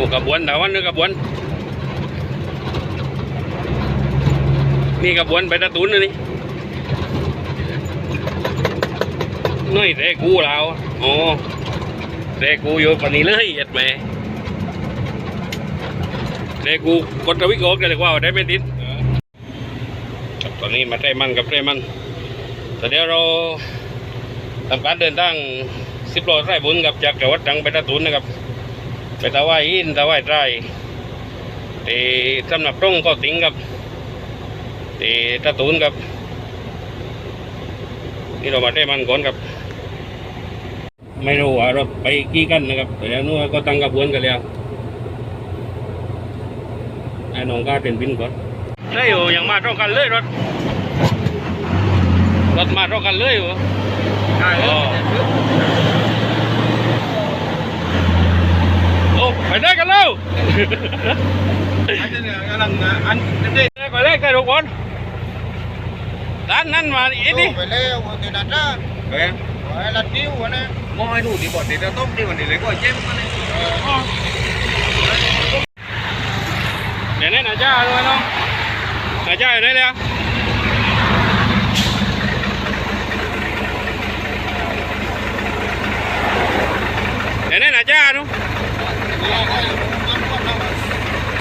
อ้กระบวนแต่วันนึงกระบวน นี่กระบวนไปตะตุนนี่น้อยแต่กูเราอ๋อแต่กูอยู่ปนี้เลยยัดแม่แต่กูกดตะวิโกกันเลยว่าได้ไม่ติดครับตอนนี้มาได้มันกับได้มันแต่เดี๋ยวเราทำการเดินทางสิบโลไร่บุญกับจากจังหวัดตรังไปตะตุนนะครับ ไปตะไวอินตะไวไร่ที่สำนักตรงก็ติงกับ thì ta tốn gặp นี่เรามาได้มันก่อนครับ ไม่รู้ว่าเราไปกี่กันนะครับแต่แล้วนู้นก็ตั้งกระบวนกันแล้วไอ้น้องก็เป็นบินก่อนได้อยู่ยังมาต้องกันเลยรถรถมาต้องกันเลยอยู่ใช่ อ๋อโอ้ ไปได้กันแล้วอันนี้เนี่ยกำลังนะอันนี้ไปเลยกันทุกคนด้านนั้นมาอีนี่ไปแล้วตีนัดนะเฮ้ยไอ้ลัดดิ้วนะมอยดูดีบอดดีเราต้มดีวันนี้เลยก็เจ็บมันเลยเดี๋ยวนี้นาจ้าด้วยน้องนาจ้าอยู่ไหนแล้วเดี๋ยวนี้นาจ้านุ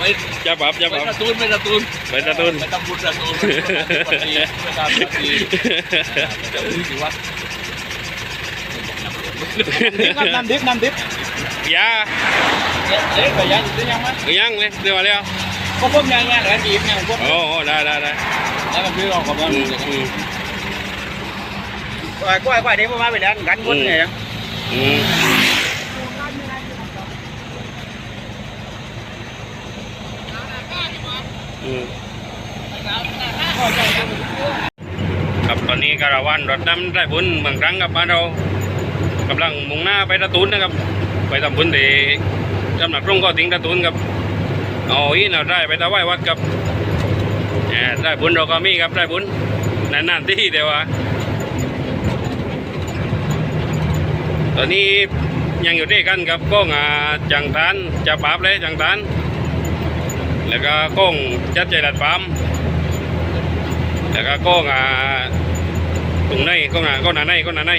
นาจ้าก็ไปก้อยหนักกะก็ไปก้อยหนักกะอ่าลุงก้นลุงก้นลุงก้นเป็นยาปราบกันนะนี่ไม่ยาปราบยาปไม่ราบตะตูนไม่ตะตูนไปตะตุนไม่ต้องบุญตะตูน ไม่ต้องบุญไม่ต้องบุญไม่ต้องบุญสิวะน้ำดิบน้ำดิบยาเด็กก็ยังจะยังมั้ยก็ยังเลยเดี๋ยวมาแล้วก็พวกยังยังแล้วจีบยังพวกโอ้โหได้ได้ได้แล้วมันพี่รองกับมันอืมอืมก้อยก้อยก้อยเดี๋ยวมาไปแล้วกันคนเนี่ยอืมอืม ครับตอนนี้คาราวานรถดำได้บุญเมืองตรังกับบ้านเรากำลังมุ่งหน้าไปตะตุนนะครับ ไปทำบุญที่สำหนักตรงก็ถึงตะตุนครับเอาอีน่าได้ไปตะไหว้วัดครับได้บุญเราก็มีครับได้บุญนานๆที่เดียวว่าตอนนี้ยังอยู่ด้วยกันกับก้องาจังทานจะปราบเลยจังทาน แล้วก็ก้องจัดใจดัดปามแล้วก็ก้องอ่าตรงในก้องอ่าก้องหนาในก้องหนาใน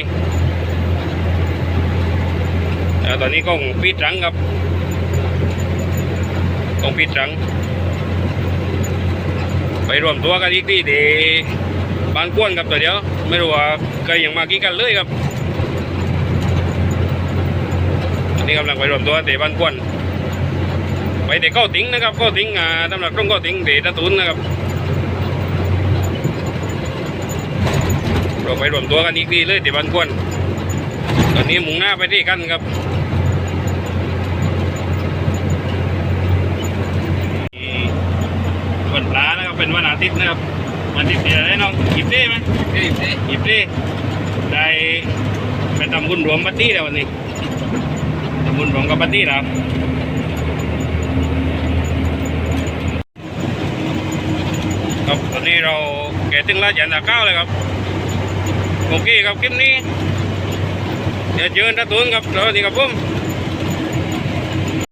แล้วตอนนี้ก้องปีดรังครับก้องปีดรัง ไปรวมตัวกันอีกที่เดบางกวนครับตัวเดียว ไม่รู้ว่าเคยยังมากี่กันเลยครับอันนี้กำลังไปรวมตัวเตะบ้านกวน ไปเตะเก้าติ้งนะครับเก้าติ้งอ่าตำหนักตรงเก้าติ้งเตะตะตุนนะครับเราไปรวมตัวกันอีกทีเลยเตะบ้านกวนตอนนี้มุ่งหน้าไปที่กันครับวันปลานะครับเป็นวันอาทิตย์นะครับวันอาทิตย์เดียวได้น้องหยิบได้ไหมเฮ้ยเฮ้หยิบได้ได้ไปทำบุญรวมปาร์ตี้แล้ววันนี้ทำบุญรวมกับปาร์ตี้แล้ว ครับตอนนี้เราแกะตึงลาชยันตะเก้าเลยครับโอเคครับคลิปนี้เดี๋ยวเจอกันตะตุนครับสวัสดีครับผม